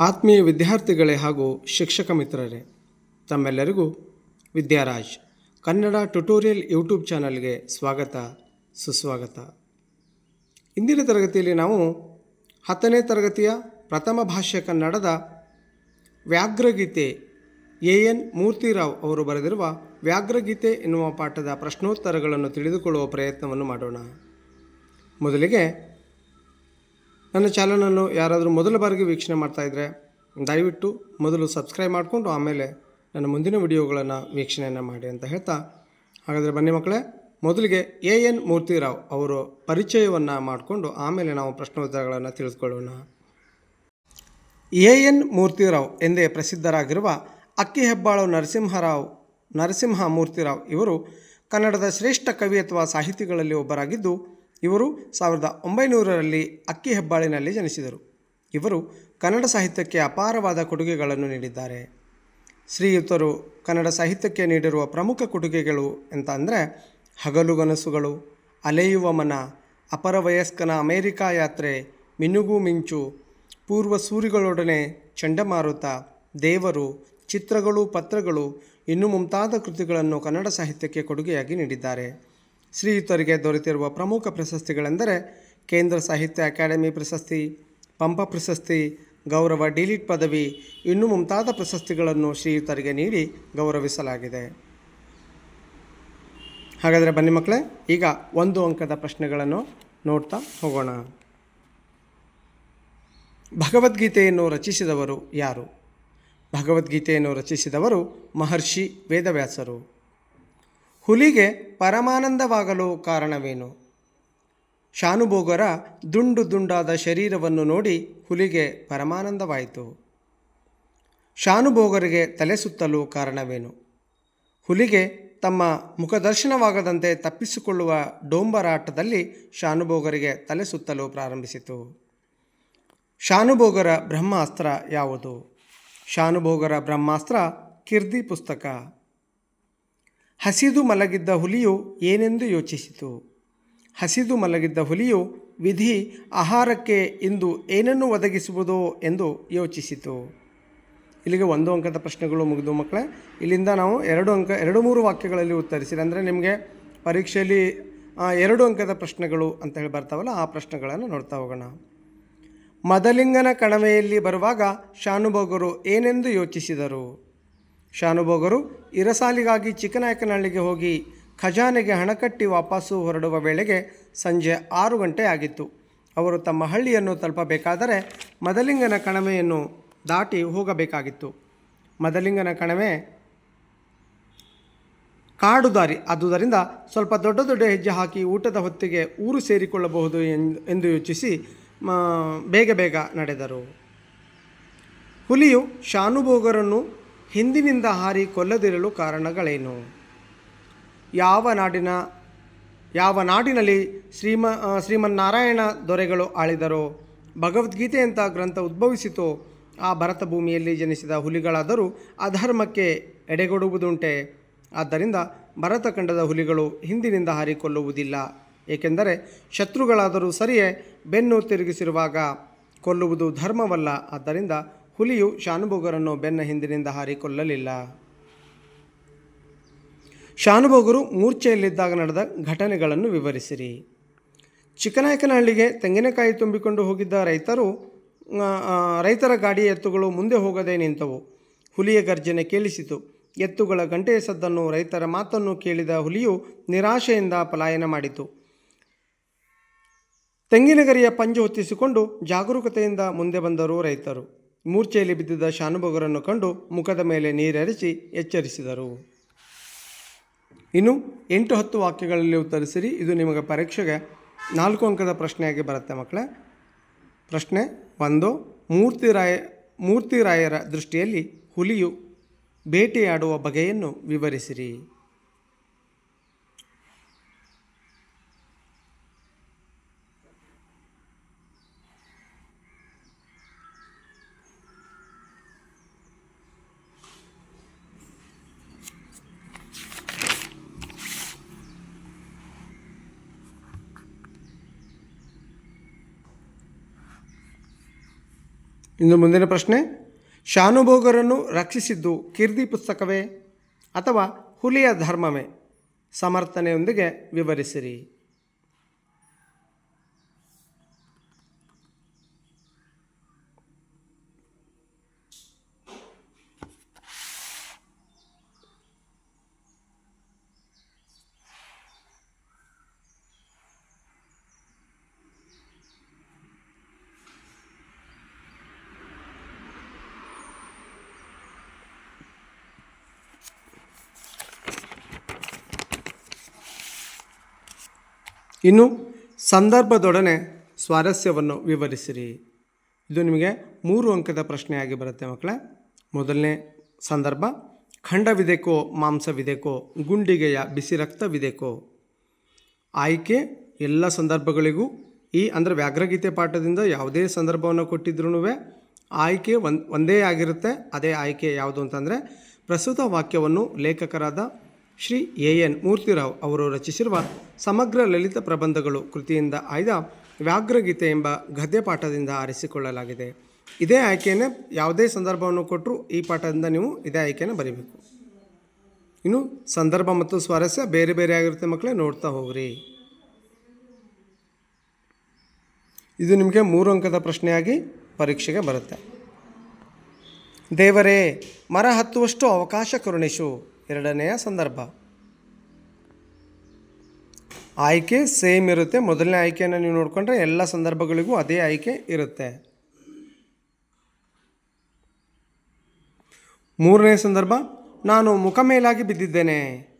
ಆತ್ಮೀಯ ವಿದ್ಯಾರ್ಥಿಗಳೇ ಹಾಗೂ ಶಿಕ್ಷಕ ಮಿತ್ರರೇ, ತಮ್ಮೆಲ್ಲರಿಗೂ ವಿದ್ಯಾರಾಜ್ ಕನ್ನಡ ಟ್ಯುಟೋರಿಯಲ್ ಯೂಟ್ಯೂಬ್ ಚಾನಲ್ಗೆ ಸ್ವಾಗತ, ಸುಸ್ವಾಗತ. ಇಂದಿನ ತರಗತಿಯಲ್ಲಿ ನಾವು ಹತ್ತನೇ ತರಗತಿಯ ಪ್ರಥಮ ಭಾಷೆ ಕನ್ನಡದ ವ್ಯಾಘ್ರಗೀತೆ ಎ ಎನ್ ಮೂರ್ತಿರಾವ್ ಅವರು ಬರೆದಿರುವ ವ್ಯಾಘ್ರಗೀತೆ ಎನ್ನುವ ಪಾಠದ ಪ್ರಶ್ನೋತ್ತರಗಳನ್ನು ತಿಳಿದುಕೊಳ್ಳುವ ಪ್ರಯತ್ನವನ್ನು ಮಾಡೋಣ. ಮೊದಲಿಗೆ ನನ್ನ ಚಾನಲನ್ನು ಯಾರಾದರೂ ಮೊದಲ ಬಾರಿಗೆ ವೀಕ್ಷಣೆ ಮಾಡ್ತಾ ಇದ್ದರೆ ದಯವಿಟ್ಟು ಮೊದಲು ಸಬ್ಸ್ಕ್ರೈಬ್ ಮಾಡಿಕೊಂಡು ಆಮೇಲೆ ನನ್ನ ಮುಂದಿನ ವಿಡಿಯೋಗಳನ್ನು ವೀಕ್ಷಣೆಯನ್ನು ಮಾಡಿ ಅಂತ ಹೇಳ್ತಾ. ಹಾಗಾದರೆ ಬನ್ನಿ ಮಕ್ಕಳೇ, ಮೊದಲಿಗೆ ಎ ಎನ್ ಮೂರ್ತಿರಾವ್ ಅವರು ಪರಿಚಯವನ್ನು ಮಾಡಿಕೊಂಡು ಆಮೇಲೆ ನಾವು ಪ್ರಶ್ನೋತ್ತರಗಳನ್ನು ತಿಳಿದುಕೊಳ್ಳೋಣ ಎ ಎನ್ ಮೂರ್ತಿರಾವ್ ಎಂದೇ ಪ್ರಸಿದ್ಧರಾಗಿರುವ ಅಕ್ಕಿ ಹೆಬ್ಬಾಳು ನರಸಿಂಹರಾವ್, ನರಸಿಂಹ ಮೂರ್ತಿರಾವ್ ಇವರು ಕನ್ನಡದ ಶ್ರೇಷ್ಠ ಕವಿ ಅಥವಾ ಸಾಹಿತಿಗಳಲ್ಲಿ ಒಬ್ಬರಾಗಿದ್ದು ಇವರು ಸಾವಿರದ ಒಂಬೈನೂರರಲ್ಲಿ ಅಕ್ಕಿ ಹೆಬ್ಬಾಳಿನಲ್ಲಿ ಜನಿಸಿದರು. ಇವರು ಕನ್ನಡ ಸಾಹಿತ್ಯಕ್ಕೆ ಅಪಾರವಾದ ಕೊಡುಗೆಗಳನ್ನು ನೀಡಿದ್ದಾರೆ. ಶ್ರೀಯುತರು ಕನ್ನಡ ಸಾಹಿತ್ಯಕ್ಕೆ ನೀಡಿರುವ ಪ್ರಮುಖ ಕೊಡುಗೆಗಳು ಅಂತ ಅಂದರೆ ಹಗಲುಗನಸುಗಳು ಅಲೆಯುವ ಮನ, ಅಪರ ವಯಸ್ಕನ ಅಮೇರಿಕಾ ಯಾತ್ರೆ, ಮಿನುಗು ಮಿಂಚು, ಪೂರ್ವ ಸೂರಿಗಳೊಡನೆ ಚಂಡಮಾರುತ, ದೇವರು, ಚಿತ್ರಗಳು, ಪತ್ರಗಳು ಇನ್ನು ಮುಂತಾದ ಕೃತಿಗಳನ್ನು ಕನ್ನಡ ಸಾಹಿತ್ಯಕ್ಕೆ ಕೊಡುಗೆಯಾಗಿ ನೀಡಿದ್ದಾರೆ. ಶ್ರೀಯುತರಿಗೆ ದೊರೆತಿರುವ ಪ್ರಮುಖ ಪ್ರಶಸ್ತಿಗಳೆಂದರೆ ಕೇಂದ್ರ ಸಾಹಿತ್ಯ ಅಕಾಡೆಮಿ ಪ್ರಶಸ್ತಿ, ಪಂಪ ಪ್ರಶಸ್ತಿ, ಗೌರವ ಡಿಲಿಟ್ ಪದವಿ, ಇನ್ನೂ ಮುಂತಾದ ಪ್ರಶಸ್ತಿಗಳನ್ನು ಶ್ರೀಯುತರಿಗೆ ನೀಡಿ ಗೌರವಿಸಲಾಗಿದೆ. ಹಾಗಾದರೆ ಬನ್ನಿ ಮಕ್ಕಳೇ, ಈಗ ಒಂದು ಅಂಕದ ಪ್ರಶ್ನೆಗಳನ್ನು ನೋಡ್ತಾ ಹೋಗೋಣ. ಭಗವದ್ಗೀತೆಯನ್ನು ರಚಿಸಿದವರು ಯಾರು? ಭಗವದ್ಗೀತೆಯನ್ನು ರಚಿಸಿದವರು ಮಹರ್ಷಿ ವೇದವ್ಯಾಸರು. ಹುಲಿಗೆ ಪರಮಾನಂದವಾಗಲು ಕಾರಣವೇನು? ಶಾನುಭೋಗರ ದುಂಡು ದುಂಡಾದ ಶರೀರವನ್ನು ನೋಡಿ ಹುಲಿಗೆ ಪರಮಾನಂದವಾಯಿತು. ಶಾನುಭೋಗರಿಗೆ ತಲೆ ಸುತ್ತಲು ಕಾರಣವೇನು? ಹುಲಿಗೆ ತಮ್ಮ ಮುಖದರ್ಶನವಾಗದಂತೆ ತಪ್ಪಿಸಿಕೊಳ್ಳುವ ಡೋಂಬರಾಟದಲ್ಲಿ ಶಾನುಭೋಗರಿಗೆ ತಲೆ ಸುತ್ತಲು ಪ್ರಾರಂಭಿಸಿತು. ಶಾನುಭೋಗರ ಬ್ರಹ್ಮಾಸ್ತ್ರ ಯಾವುದು? ಶಾನುಭೋಗರ ಬ್ರಹ್ಮಾಸ್ತ್ರ ಕಿರ್ದಿ ಪುಸ್ತಕ. ಹಸಿದು ಮಲಗಿದ್ದ ಹುಲಿಯು ಏನೆಂದು ಯೋಚಿಸಿತು? ಹಸಿದು ಮಲಗಿದ್ದ ಹುಲಿಯು ವಿಧಿ ಆಹಾರಕ್ಕೆ ಇಂದು ಏನನ್ನು ಒದಗಿಸುವುದೋ ಎಂದು ಯೋಚಿಸಿತು. ಇಲ್ಲಿಗೆ ಒಂದು ಅಂಕದ ಪ್ರಶ್ನೆಗಳು ಮುಗಿದು ಮಕ್ಕಳೇ. ಇಲ್ಲಿಂದ ನಾವು ಎರಡು ಅಂಕ, ಎರಡು ಮೂರು ವಾಕ್ಯಗಳಲ್ಲಿ ಉತ್ತರಿಸಿರಿ. ಅಂದರೆ ನಿಮಗೆ ಪರೀಕ್ಷೆಯಲ್ಲಿ ಎರಡು ಅಂಕದ ಪ್ರಶ್ನೆಗಳು ಅಂತ ಹೇಳಿ ಬರ್ತಾವಲ್ಲ, ಆ ಪ್ರಶ್ನೆಗಳನ್ನು ನೋಡ್ತಾ ಹೋಗೋಣ. ಮದಲಿಂಗನ ಕಣವೆಯಲ್ಲಿ ಬರುವಾಗ ಶಾನುಭೋಗರು ಏನೆಂದು ಯೋಚಿಸಿದರು? ಶಾನುಭೋಗರು ಇರಸಾಲಿಗಾಗಿ ಚಿಕ್ಕನಾಯಕನಹಳ್ಳಿಗೆ ಹೋಗಿ ಖಜಾನೆಗೆ ಹಣ ಕಟ್ಟಿ ವಾಪಸ್ಸು ಹೊರಡುವ ವೇಳೆಗೆ ಸಂಜೆ ಆರು ಗಂಟೆ ಆಗಿತ್ತು. ಅವರು ತಮ್ಮ ಹಳ್ಳಿಯನ್ನು ತಲುಪಬೇಕಾದರೆ ಮದಲಿಂಗನ ಕಣವೆಯನ್ನು ದಾಟಿ ಹೋಗಬೇಕಾಗಿತ್ತು. ಮದಲಿಂಗನ ಕಣವೆ ಕಾಡು ದಾರಿ ಆದುದರಿಂದ ಸ್ವಲ್ಪ ದೊಡ್ಡ ದೊಡ್ಡ ಹೆಜ್ಜೆ ಹಾಕಿ ಊಟದ ಹೊತ್ತಿಗೆ ಊರು ಸೇರಿಕೊಳ್ಳಬಹುದು ಎಂದು ಎಂದು ಯೋಚಿಸಿ ಬೇಗ ಬೇಗ ನಡೆದರು. ಹುಲಿಯು ಶಾನುಭೋಗರನ್ನು ಹಿಂದಿನಿಂದ ಹಾರಿ ಕೊಲ್ಲದಿರಲು ಕಾರಣಗಳೇನು? ಯಾವ ನಾಡಿನ, ಯಾವ ನಾಡಿನಲ್ಲಿ ಶ್ರೀಮ ಶ್ರೀಮನ್ನಾರಾಯಣ ದೊರೆಗಳು ಆಳಿದರೋ? ಭಗವದ್ಗೀತೆಯಂಥ ಗ್ರಂಥ ಉದ್ಭವಿಸಿತೋ? ಆ ಭರತ ಭೂಮಿಯಲ್ಲಿ ಜನಿಸಿದ ಹುಲಿಗಳಾದರೂ ಅಧರ್ಮಕ್ಕೆ ಎಡೆಗೊಡುವುದುಂಟೆ. ಆದ್ದರಿಂದ ಭರತ ಖಂಡದ ಹುಲಿಗಳು ಹಿಂದಿನಿಂದ ಹಾರಿಕೊಳ್ಳುವುದಿಲ್ಲ ಏಕೆಂದರೆ ಶತ್ರುಗಳಾದರೂ ಸರಿಯೇ ಬೆನ್ನು ತಿರುಗಿಸಿರುವಾಗ ಕೊಲ್ಲುವುದು ಧರ್ಮವಲ್ಲ. ಆದ್ದರಿಂದ ಹುಲಿಯು ಶಾನುಭೋಗರನ್ನು ಬೆನ್ನ ಹಿಂದಿನಿಂದ ಹಾರಿಕೊಳ್ಳಲಿಲ್ಲ ಶಾನುಭೋಗರು ಮೂರ್ಛೆಯಲ್ಲಿದ್ದಾಗ ನಡೆದ ಘಟನೆಗಳನ್ನು ವಿವರಿಸಿರಿ. ಚಿಕ್ಕನಾಯಕನಹಳ್ಳಿಗೆ ತೆಂಗಿನಕಾಯಿ ತುಂಬಿಕೊಂಡು ಹೋಗಿದ್ದ ರೈತರು ರೈತರ ಗಾಡಿಯ ಎತ್ತುಗಳು ಮುಂದೆ ಹೋಗದೆ ನಿಂತವು. ಹುಲಿಯ ಗರ್ಜನೆ ಕೇಳಿಸಿತು. ಎತ್ತುಗಳ ಗಂಟೆಯ ಸದ್ದನ್ನು ರೈತರ ಮಾತನ್ನು ಕೇಳಿದ ಹುಲಿಯು ನಿರಾಶೆಯಿಂದ ಪಲಾಯನ ಮಾಡಿತು. ತೆಂಗಿನಗರಿಯ ಪಂಜು ಹೊತ್ತಿಸಿಕೊಂಡು ಜಾಗರೂಕತೆಯಿಂದ ಮುಂದೆ ಬಂದರು ರೈತರು. ಮೂರ್ಛೆಯಲ್ಲಿ ಬಿದ್ದಿದ್ದ ಶಾನುಭೋಗರನ್ನು ಕಂಡು ಮುಖದ ಮೇಲೆ ನೀರರಿಸಿ ಎಚ್ಚರಿಸಿದರು. ಇನ್ನು ಎಂಟು ಹತ್ತು ವಾಕ್ಯಗಳಲ್ಲಿ ಉತ್ತರಿಸಿರಿ. ಇದು ನಿಮಗೆ ಪರೀಕ್ಷೆಗೆ ನಾಲ್ಕು ಅಂಕದ ಪ್ರಶ್ನೆಯಾಗಿ ಬರುತ್ತೆ ಮಕ್ಕಳೇ. ಪ್ರಶ್ನೆ ಒಂದು ಮೂರ್ತಿರಾಯ ಮೂರ್ತಿರಾಯರ ದೃಷ್ಟಿಯಲ್ಲಿ ಹುಲಿಯು ಬೇಟೆಯಾಡುವ ಬಗೆಯನ್ನು ವಿವರಿಸಿರಿ. ಇನ್ನು ಮುಂದಿನ ಪ್ರಶ್ನೆ ಶಾನುಭೋಗರನ್ನು ರಕ್ಷಿಸಿದ್ದು ಕೀರ್ತಿ ಪುಸ್ತಕವೇ ಅಥವಾ ಹುಲಿಯ ಧರ್ಮವೇ? ಸಮರ್ಥನೆಯೊಂದಿಗೆ ವಿವರಿಸಿರಿ. ಇನ್ನು ಸಂದರ್ಭದೊಡನೆ ಸ್ವಾರಸ್ಯವನ್ನು ವಿವರಿಸಿರಿ. ಇದು ನಿಮಗೆ ಮೂರು ಅಂಕದ ಪ್ರಶ್ನೆಯಾಗಿ ಬರುತ್ತೆ ಮಕ್ಕಳೇ. ಮೊದಲನೇ ಸಂದರ್ಭ, ಖಂಡವಿದೆಕೋ, ಮಾಂಸವಿದೆಕೋ, ಗುಂಡಿಗೆಯ ಬಿಸಿ ರಕ್ತವಿದೆಕೋ. ಆಯ್ಕೆ, ಎಲ್ಲ ಸಂದರ್ಭಗಳಿಗೂ ಈ ಅಂದರೆ ವ್ಯಾಘ್ರಗೀತೆ ಪಾಠದಿಂದ ಯಾವುದೇ ಸಂದರ್ಭವನ್ನು ಕೊಟ್ಟಿದ್ರೂ ಆಯ್ಕೆ ಒಂದು ಆಗಿರುತ್ತೆ. ಅದೇ ಆಯ್ಕೆ ಯಾವುದು ಅಂತಂದರೆ ಪ್ರಸ್ತುತ ವಾಕ್ಯವನ್ನು ಲೇಖಕರಾದ ಶ್ರೀ ಎ ಎನ್ ಮೂರ್ತಿರಾವ್ ಅವರು ರಚಿಸಿರುವ ಸಮಗ್ರ ಲಲಿತ ಪ್ರಬಂಧಗಳು ಕೃತಿಯಿಂದ ಆಯ್ದ ವ್ಯಾಘ್ರಗೀತೆ ಎಂಬ ಗದ್ಯ ಪಾಠದಿಂದ ಆರಿಸಿಕೊಳ್ಳಲಾಗಿದೆ. ಇದೇ ಆಯ್ಕೆಯನ್ನು ಯಾವುದೇ ಸಂದರ್ಭವನ್ನು ಕೊಟ್ಟರೂ ಈ ಪಾಠದಿಂದ ನೀವು ಇದೇ ಆಯ್ಕೆಯನ್ನು ಬರೀಬೇಕು. ಇನ್ನು ಸಂದರ್ಭ ಮತ್ತು ಸ್ವಾರಸ್ಯ ಬೇರೆ ಬೇರೆ ಆಗಿರುತ್ತೆ ಮಕ್ಕಳೇ, ನೋಡ್ತಾ ಹೋಗ್ರಿ. ಇದು ನಿಮಗೆ ಮೂರು ಅಂಕದ ಪ್ರಶ್ನೆಯಾಗಿ ಪರೀಕ್ಷೆಗೆ ಬರುತ್ತೆ. ದೇವರೇ, ಮರ ಹತ್ತುವಷ್ಟು ಅವಕಾಶ ಕರುಣಿಸು. ಎರಡನೆಯ ಸಂದರ್ಭ. ಆಯ್ಕೆ ಸೇಮ್ ಇರುತ್ತೆ. ಮೊದಲನೇ ಆಯ್ಕೆಯನ್ನು ನೀವು ನೋಡಿಕೊಂಡ್ರೆ ಎಲ್ಲ ಸಂದರ್ಭಗಳಿಗೂ ಅದೇ ಆಯ್ಕೆ ಇರುತ್ತೆ. ಮೂರನೇ ಸಂದರ್ಭ, ನಾನು ಮುಖ ಮೇಲಾಗಿ ಬಿದ್ದಿದ್ದೇನೆ.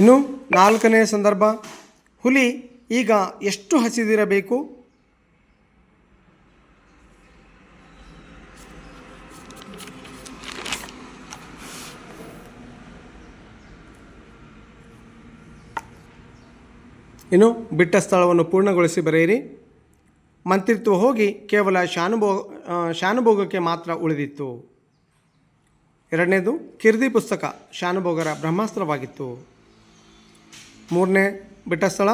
ಇನ್ನು ನಾಲ್ಕನೇ ಸಂದರ್ಭ, ಹುಲಿ ಈಗ ಎಷ್ಟು ಹಸಿದಿರಬೇಕು? ಇನ್ನು ಬಿಟ್ಟ ಸ್ಥಳವನ್ನು ಪೂರ್ಣಗೊಳಿಸಿ ಬರೆಯಿರಿ. ಮಂತ್ರಿತ್ವ ಹೋಗಿ ಕೇವಲ ಶಾನುಭೋಗ ಶಾನುಭೋಗಕ್ಕೆ ಮಾತ್ರ ಉಳಿದಿತ್ತು. ಎರಡನೇದು, ಕಿರ್ದಿ ಪುಸ್ತಕ ಶಾನುಭೋಗರ ಬ್ರಹ್ಮಾಸ್ತ್ರವಾಗಿತ್ತು. ಮೂರನೇ, ಬಿಟ್ಟ ಸ್ಥಳ,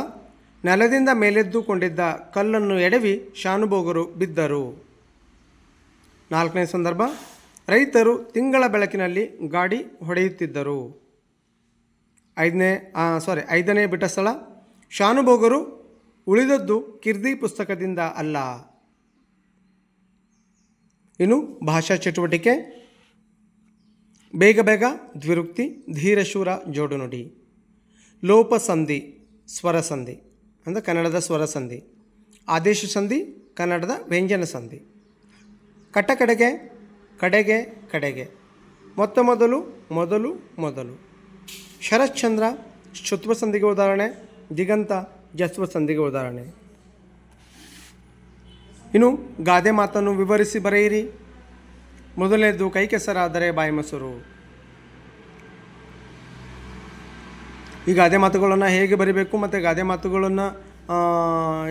ನೆಲದಿಂದ ಮೇಲೆದ್ದುಕೊಂಡಿದ್ದ ಕಲ್ಲನ್ನು ಎಡವಿ ಶಾನುಭೋಗರು ಬಿದ್ದರು. ನಾಲ್ಕನೇ ಸಂದರ್ಭ, ರೈತರು ತಿಂಗಳ ಬೆಳಕಿನಲ್ಲಿ ಗಾಡಿ ಹೊಡೆಯುತ್ತಿದ್ದರು. ಐದನೇ ಸಾರಿ ಐದನೇ ಬಿಟ್ಟ ಸ್ಥಳ ಶಾನುಭೋಗರು ಉಳಿದದ್ದು ಕಿರ್ದಿ ಪುಸ್ತಕದಿಂದ ಅಲ್ಲ. ಇನ್ನು ಭಾಷಾ ಚಟುವಟಿಕೆ. ಬೇಗ ಬೇಗ ದ್ವಿರುಕ್ತಿ, ಧೀರಶೂರ ಜೋಡು ನುಡಿ. ಲೋಪಸಂಧಿ ಸ್ವರ ಸಂಧಿ, ಅಂದರೆ ಕನ್ನಡದ ಸ್ವರ ಸಂಧಿ. ಆದೇಶ ಸಂಧಿ, ಕನ್ನಡದ ವ್ಯಂಜನ ಸಂಧಿ. ಕಟ್ಟ ಕಡೆಗೆ ಕಡೆಗೆ ಕಡೆಗೆ. ಮೊತ್ತ ಮೊದಲು ಮೊದಲು ಮೊದಲು. ಶರಶ್ಚಂದ್ರ ಶುತ್ವ ಸಂಧಿಗೆ ಉದಾಹರಣೆ. ದಿಗಂತ ಜಸ್ವ ಸಂಧಿಗೆ ಉದಾಹರಣೆ. ಇನ್ನು ಗಾದೆ ಮಾತನ್ನು ವಿವರಿಸಿ ಬರೆಯಿರಿ. ಮೊದಲನೇದು ಕೈ ಕೆಸರಾದರೆ ಬಾಯಿ ಮೊಸರು. ಈ ಗಾದೆ ಮಾತುಗಳನ್ನು ಹೇಗೆ ಬರಿಬೇಕು ಮತ್ತು ಗಾದೆ ಮಾತುಗಳನ್ನು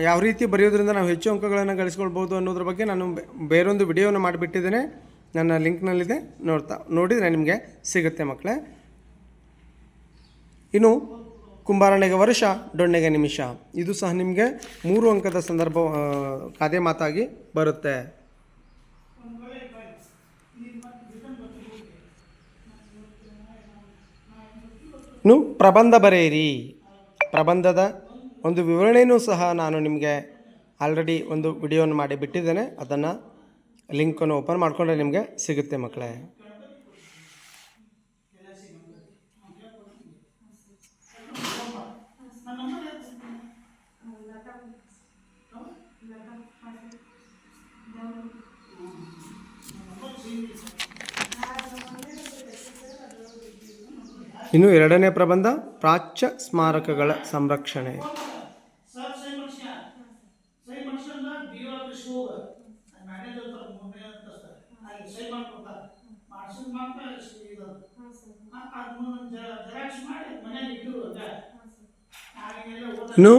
ಯಾವ ರೀತಿ ಬರೆಯೋದ್ರಿಂದ ನಾವು ಹೆಚ್ಚು ಅಂಕಗಳನ್ನು ಗಳಿಸ್ಕೊಳ್ಬೋದು ಅನ್ನೋದ್ರ ಬಗ್ಗೆ ನಾನು ಬೇರೊಂದು ವಿಡಿಯೋನ ಮಾಡಿಬಿಟ್ಟಿದ್ದೇನೆ. ನನ್ನ ಲಿಂಕ್ನಲ್ಲಿದೆ ನೋಡ್ತಾ, ನೋಡಿದರೆ ನಿಮಗೆ ಸಿಗುತ್ತೆ ಮಕ್ಕಳೇ. ಇನ್ನು ಕುಂಬಾರನೆಗೆ ವರ್ಷ, ದೊಣ್ಣೆಗೆ ನಿಮಿಷ. ಇದು ಸಹ ನಿಮಗೆ ಮೂರು ಅಂಕದ ಸಂದರ್ಭ ಕಾದೆ ಮಾತಾಗಿ ಬರುತ್ತೆ. ಇನ್ನು ಪ್ರಬಂಧ ಬರೆಯಿರಿ. ಪ್ರಬಂಧದ ಒಂದು ವಿವರಣೆಯೂ ಸಹ ನಾನು ನಿಮಗೆ ಆಲ್ರೆಡಿ ಒಂದು ವಿಡಿಯೋನ ಮಾಡಿ ಬಿಟ್ಟಿದ್ದೇನೆ. ಅದನ್ನು ಲಿಂಕನ್ನು ಓಪನ್ ಮಾಡಿಕೊಂಡ್ರೆ ನಿಮಗೆ ಸಿಗುತ್ತೆ ಮಕ್ಕಳೇ ಇನ್ನು ಎರಡನೇ ಪ್ರಬಂಧ ಪ್ರಾಚ್ಯ ಸ್ಮಾರಕಗಳ ಸಂರಕ್ಷಣೆ ಸರ್ ಸೈ ಮನುಷ್ಯ ಸೈ ಮನುಷ್ಯನ ಡಿಒ ಆಫೀಸ್ ಹೋಗ ಮ್ಯಾನೇಜರ್ ಇರ್ತಾರೆ ಮುಂದೆ ಅಂತ ಸರ್ ಅಲ್ಲಿ ಸೈ ಮಾಡ್ಕೊತಾರೆ ಮಾಡ್ಸಿದ ಮಾತ್ರ ಇದು ಅದು ಎರಡನೇ ಪ್ರಬಂಧ ಪ್ರಾಚ್ಯ ಸ್ಮಾರಕಗಳ ಸಂರಕ್ಷಣೆ. ಇನ್ನು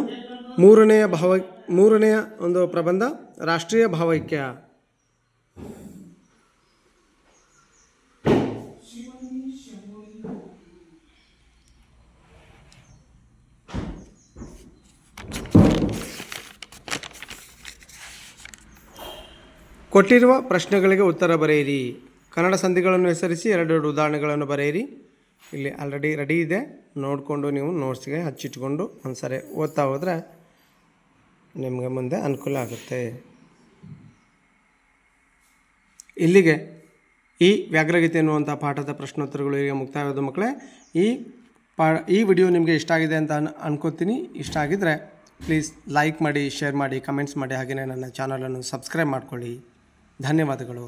ಮೂರನೆಯ ಭಾವ ಮೂರನೆಯ ಒಂದು ಪ್ರಬಂಧ, ರಾಷ್ಟ್ರೀಯ ಭಾವೈಕ್ಯ. ಕೊಟ್ಟಿರುವ ಪ್ರಶ್ನೆಗಳಿಗೆ ಉತ್ತರ ಬರೆಯಿರಿ. ಕನ್ನಡ ಸಂಧಿಗಳನ್ನು ಹೆಸರಿಸಿ ಎರಡೆರಡು ಉದಾಹರಣೆಗಳನ್ನು ಬರೆಯಿರಿ. ಇಲ್ಲಿ ಆಲ್ರೆಡಿ ರೆಡಿ ಇದೆ. ನೋಡಿಕೊಂಡು ನೀವು ನೋಟ್ಸ್ಗೆ ಹಚ್ಚಿಟ್ಕೊಂಡು ಒಂದು ಸಾರಿ ಓದ್ತಾ ಹೋದರೆ ನಿಮಗೆ ಮುಂದೆ ಅನುಕೂಲ ಆಗುತ್ತೆ. ಇಲ್ಲಿಗೆ ಈ ವ್ಯಾಘ್ರಗೀತೆ ಎನ್ನುವಂಥ ಪಾಠದ ಪ್ರಶ್ನೋತ್ತರಗಳು ಈಗ ಮುಕ್ತಾಯವಾದ ಮಕ್ಕಳೇ, ಈ ಪಾ, ಈ ವಿಡಿಯೋ ನಿಮಗೆ ಇಷ್ಟ ಆಗಿದೆ ಅಂತ ಅನ್, ಅನ್ಕೋತೀನಿ. ಇಷ್ಟ ಆಗಿದ್ದರೆ ಪ್ಲೀಸ್ ಲೈಕ್ ಮಾಡಿ ಶೇರ್ ಮಾಡಿ ಕಮೆಂಟ್ಸ್ ಮಾಡಿ ಹಾಗೆಯೇ ನನ್ನ ಚಾನಲನ್ನು ಸಬ್ಸ್ಕ್ರೈಬ್ ಮಾಡ್ಕೊಳ್ಳಿ. ಧನ್ಯವಾದಗಳು.